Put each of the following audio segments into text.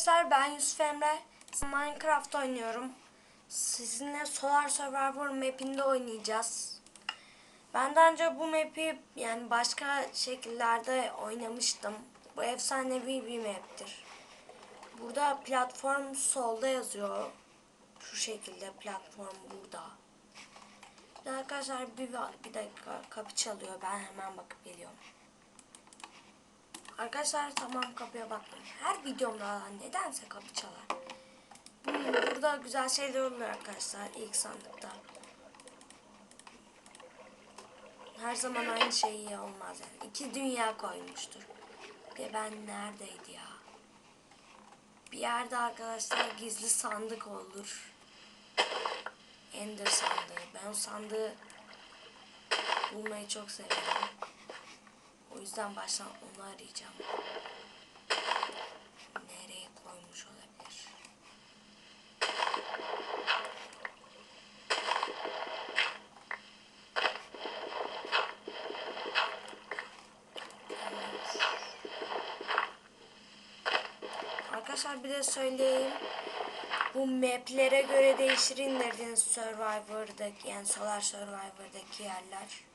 arkadaşlar ben Yusuf Emre. Minecraft oynuyorum. Sizinle Solar Survivor map'inde oynayacağız. Ben daha önce bu map'i yani başka şekillerde oynamıştım. Bu efsanevi bir map'tir. Burada platform solda yazıyor. Şu şekilde platform burada. Arkadaşlar bir, bir dakika kapı çalıyor. Ben hemen bakıp geliyorum. Arkadaşlar tamam kapıya bakmayın. Her videomda nedense kapı çalar. Hmm, burada güzel şeyler oluyor arkadaşlar ilk sandıkta. Her zaman aynı şey olmaz yani. İki dünya koymuştur. Ve ben neredeydi ya? Bir yerde arkadaşlar gizli sandık olur. Ender sandığı. Ben o sandığı bulmayı çok severim. O yüzden baştan onu arayacağım. Nereye koymuş olabilir? Evet. Arkadaşlar bir de söyleyeyim. Bu maplere göre değişir indirdiğiniz Survivor'daki yani Solar Survivor'daki yerler.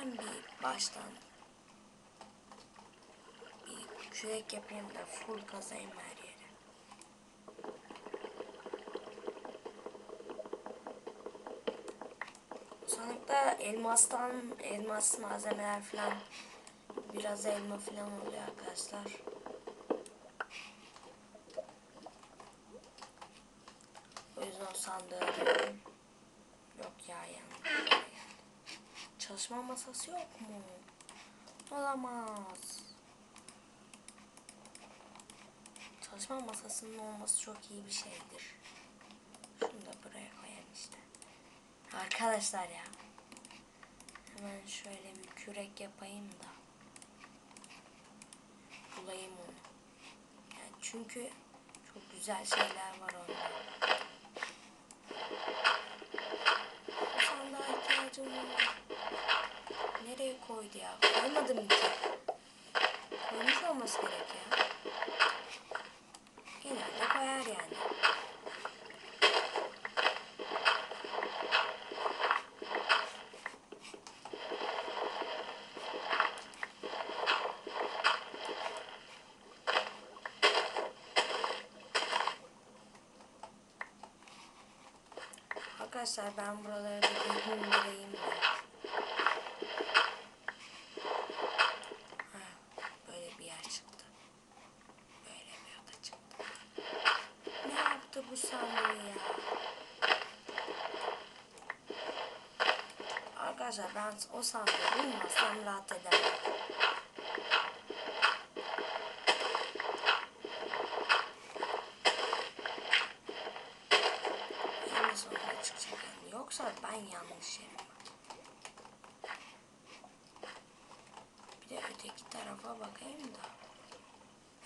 Ben bir baştan bir kürek yapayım da full kazayım her yere. Sonuçta elmastan elmas malzemeler falan biraz elma falan oluyor arkadaşlar. O yüzden sandığı. Yok ya yanlış. Çalışma masası yok mu? Olamaz. Çalışma masasının olması çok iyi bir şeydir. Şunu da buraya koyalım işte. Arkadaşlar ya. Hemen şöyle bir kürek yapayım da. Bulayım onu. Yani çünkü çok güzel şeyler var orada. Bu sandığa ihtiyacım var. Nereye koydu ya? Koymadım ki. Koymuş olması gerek ya. Genelde koyar yani. Arkadaşlar ben buraları bir. Ha, böyle bir yer çıktı. Böyle bir oda çıktı. Ne yaptı bu sandığı ya? Arkadaşlar ben o sandığı bulmazsam rahat edemem. En sonunda çıkacak yani. Yoksa ben yanlış yerim. Bir de öteki tarafa bakayım da.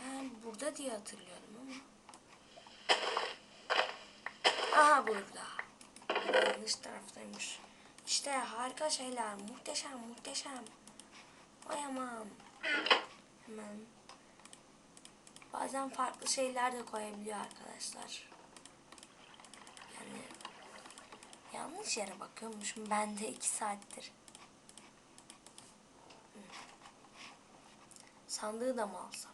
Ben burada diye hatırlıyordum ama. Aha burada. Yanlış taraftaymış. İşte harika şeyler. Muhteşem muhteşem. Koyamam. Hemen. Bazen farklı şeyler de koyabiliyor arkadaşlar. Yani yanlış yere bakıyormuşum ben de iki saattir. Sandığı da mı alsam?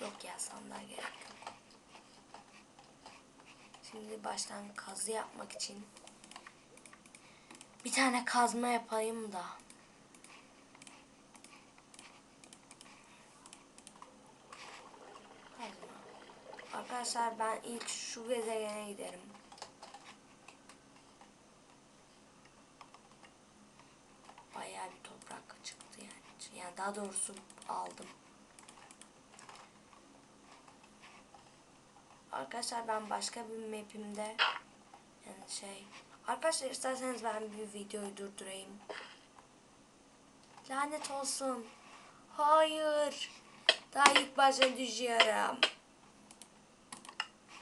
Yok ya sandığa gerek yok. Şimdi baştan kazı yapmak için bir tane kazma yapayım da. Arkadaşlar ben ilk şu gezegene giderim. Bayağı bir toprak çıktı yani. Yani daha doğrusu aldım. Arkadaşlar ben başka bir map'imde yani şey Arkadaşlar isterseniz ben bir videoyu durdurayım. Lanet olsun. Hayır. Daha ilk başta düşüyorum.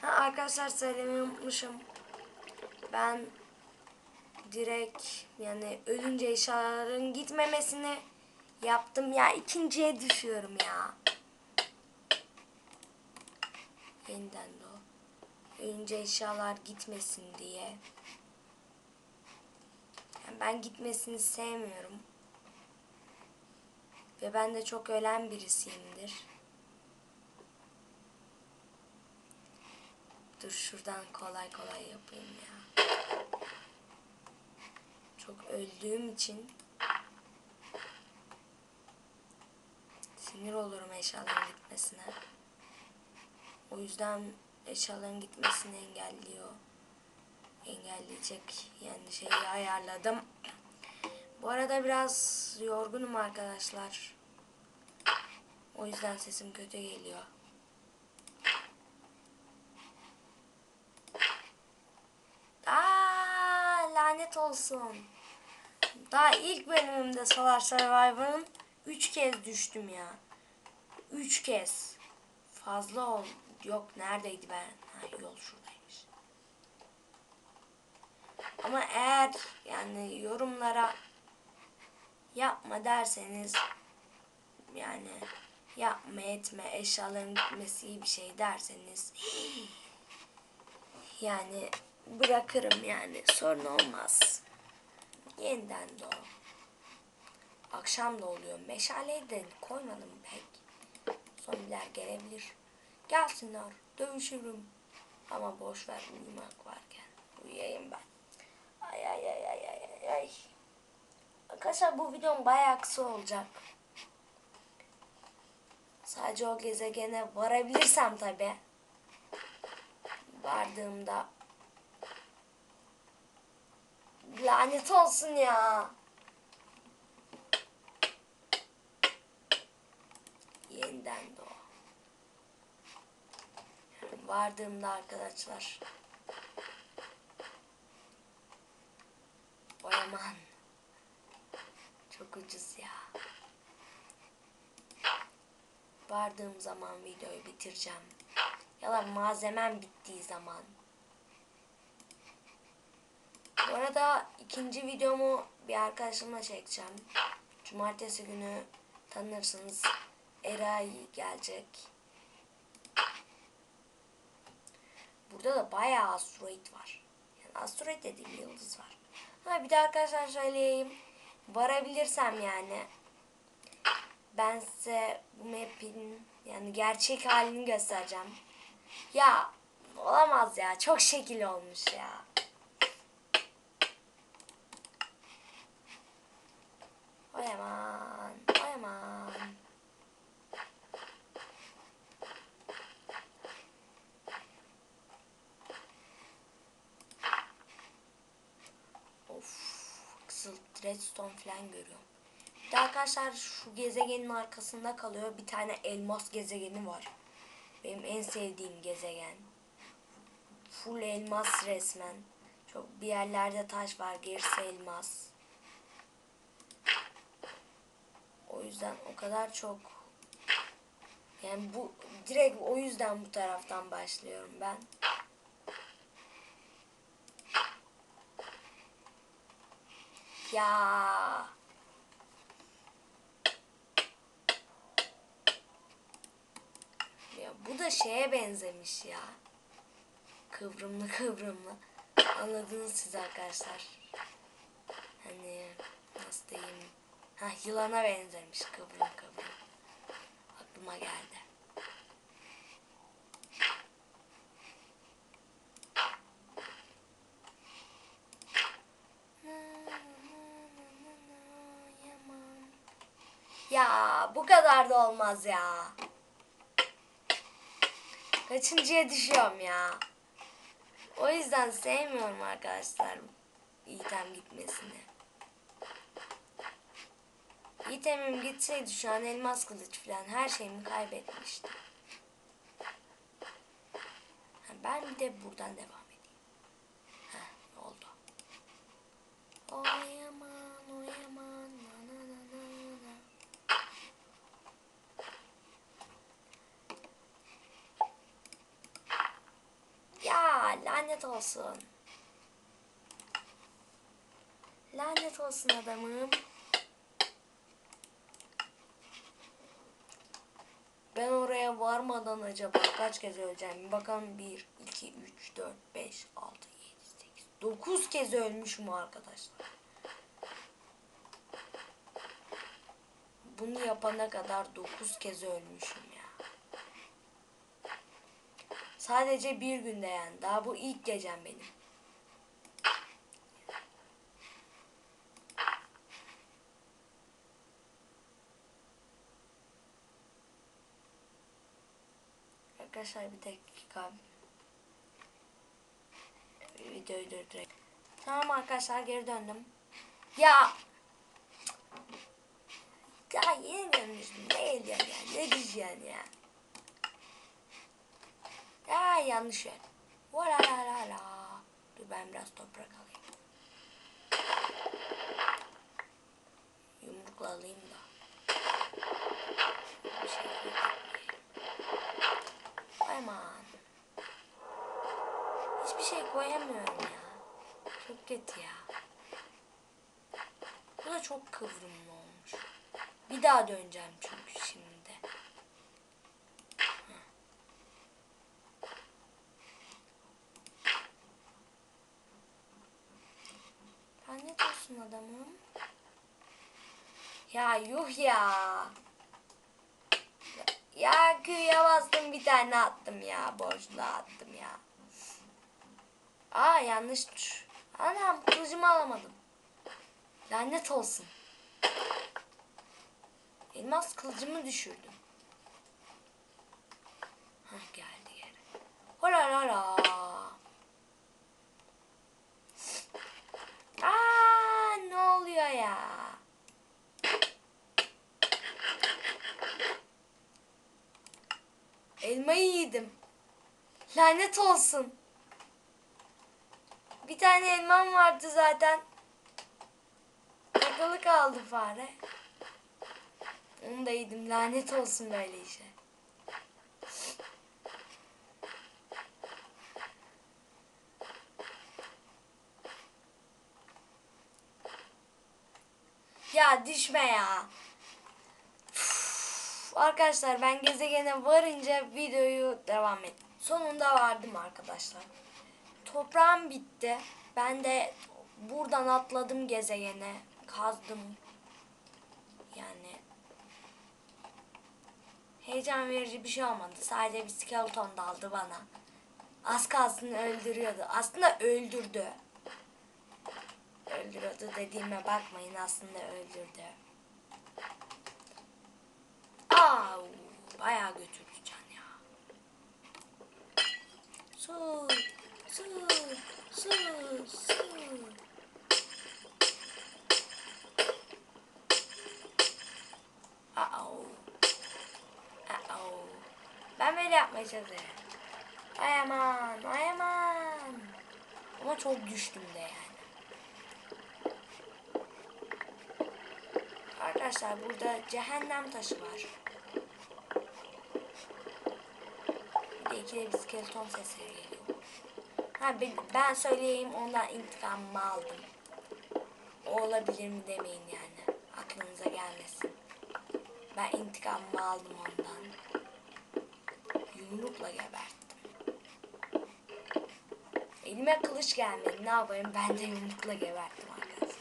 Ha, arkadaşlar söylemeyi unutmuşum. Ben direkt yani ölünce eşyaların gitmemesini yaptım ya ikinciye düşüyorum ya. Yeniden de o. Ölünce eşyalar gitmesin diye. Yani ben gitmesini sevmiyorum. Ve ben de çok ölen birisiyimdir. Dur şuradan kolay kolay yapayım ya. Çok öldüğüm için sinir olurum eşyaların gitmesine. O yüzden eşyaların gitmesini engelliyor. Engelleyecek yani şeyi ayarladım. Bu arada biraz yorgunum arkadaşlar. O yüzden sesim kötü geliyor. Aa, lanet olsun. Daha ilk bölümümde Solar Survivor'ın 3 kez düştüm ya. 3 kez. Fazla ol. Yok neredeydi ben? Ha, yol şuradaymış. Ama eğer yani yorumlara yapma derseniz yani yapma etme eşyaların gitmesi iyi bir şey derseniz yani bırakırım yani sorun olmaz. Yeniden doğ. Akşam da oluyor. Meşaleyi de koymadım pek. Zombiler gelebilir. Gelsinler. Dövüşürüm. Ama boş ver uyumak varken. Uyuyayım ben. Ay ay ay ay ay ay. Arkadaşlar bu videom bayağı kısa olacak. Sadece o gezegene varabilirsem tabi. Vardığımda lanet olsun ya. Yeniden vardığımda arkadaşlar. Vay aman. Çok ucuz ya. Vardığım zaman videoyu bitireceğim. Ya da malzemem bittiği zaman. Bu arada ikinci videomu bir arkadaşımla çekeceğim. Cumartesi günü tanırsınız. Eray gelecek. Burada da bayağı asteroid var. Yani asteroid dediğim yıldız var. Ha bir de arkadaşlar söyleyeyim. Varabilirsem yani ben size bu map'in yani gerçek halini göstereceğim. Ya olamaz ya. Çok şekil olmuş ya. Oy aman. Redstone falan görüyorum. Bir de arkadaşlar şu gezegenin arkasında kalıyor. Bir tane elmas gezegeni var. Benim en sevdiğim gezegen. Full elmas resmen. Çok bir yerlerde taş var. Gerisi elmas. O yüzden o kadar çok yani bu direkt o yüzden bu taraftan başlıyorum ben. Ya. Ya bu da şeye benzemiş ya. Kıvrımlı kıvrımlı. Anladınız siz arkadaşlar. Hani nasıl diyeyim. Ha yılana benzemiş kıvrım kıvrım. Aklıma geldi. Ya bu kadar da olmaz ya. Kaçıncıya düşüyorum ya. O yüzden sevmiyorum arkadaşlar item gitmesini. İtemim gitseydi şu an elmas kılıç falan her şeyimi kaybetmiştim. Ben de buradan devam lanet olsun. Lanet olsun adamım. Ben oraya varmadan acaba kaç kez öleceğim? Bakalım 1, 2, 3, 4, 5, 6, 7, 8, 9 kez ölmüşüm arkadaşlar. Bunu yapana kadar 9 kez ölmüşüm ya. Sadece bir günde yani. Daha bu ilk gecem benim. Arkadaşlar bir dakika. Videoyu durdurayım. Tamam arkadaşlar geri döndüm. Ya. Ya yeni dönmüştüm. Değil ya. ya. Ne diyeceksin ya. Ya yanlış yer. Vara la la la. Dur ben biraz toprak alayım. Yumrukla alayım da. Şey. Aman. Hiçbir şey koyamıyorum ya. Çok kötü ya. Bu da çok kıvrımlı olmuş. Bir daha döneceğim çünkü şimdi. Heh. Lanet olsun adamım. Ya yuh ya. Ya güya bastım bir tane attım ya. Boşluğa attım ya. Aa yanlış. Anam kılıcımı alamadım. Lanet olsun. Elmas kılıcımı düşürdüm. Hah geldi geri. Holarara. Aa ne oluyor ya? Elmayı yedim. Lanet olsun. Bir tane elmam vardı zaten. Takılı kaldı fare. Onu da yedim. Lanet olsun böyle işe. Ya düşme ya. Arkadaşlar ben gezegene varınca videoyu devam et. Sonunda vardım arkadaşlar. Toprağım bitti. Ben de buradan atladım gezegene. Kazdım. Yani heyecan verici bir şey olmadı. Sadece bir skeleton daldı bana. Az kalsın öldürüyordu. Aslında öldürdü. Öldürüyordu dediğime bakmayın aslında öldürdü. Aa, bayağı götürdü can ya. Su, su, su, su. Uh-oh. Uh-oh. Ben böyle yapmaya çalışıyorum. Ay aman, ay aman. Ama çok düştüm de yani. Arkadaşlar burada cehennem taşı var. Bir de ikide bir skeleton sesleri geliyor. Ha ben söyleyeyim ondan intikamımı aldım. O olabilir mi demeyin yani. Aklınıza gelmesin. Ben intikamımı aldım ondan. Yumrukla geberttim. Elime kılıç gelmedi. Ne yapayım? Ben de yumrukla geberttim arkadaşlar.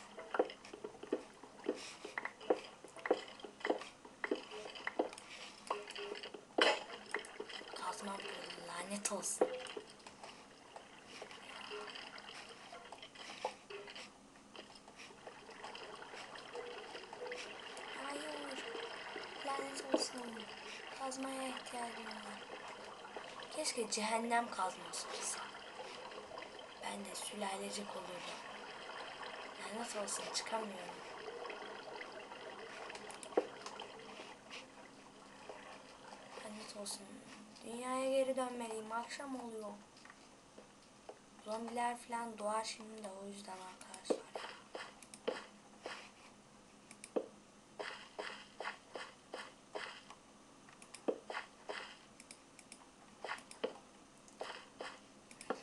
Kazmam olsun. Hayır. Lanet olsun. Kazmaya ihtiyacım var. Keşke cehennem kazması olsa. Ben de sülalecik olurdum. Lanet olsun çıkamıyorum. Lanet olsun. Dünyaya geri dönmeliyim. Akşam oluyor. Zombiler falan doğar şimdi de o yüzden arkadaşlar.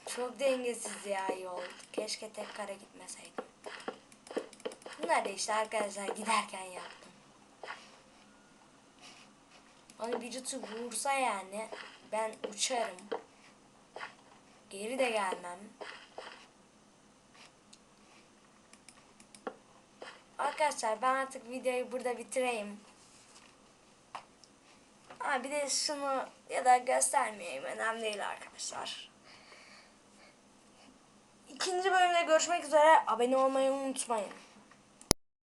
Çok dengesiz ya yol. Keşke tek kare gitmeseydim. Bunlar da işte arkadaşlar giderken yaptım. Hani birisi vursa yani ben uçarım. Geri de gelmem. Arkadaşlar ben artık videoyu burada bitireyim. Ha bir de şunu ya da göstermeyeyim önemli değil arkadaşlar. İkinci bölümde görüşmek üzere. Abone olmayı unutmayın.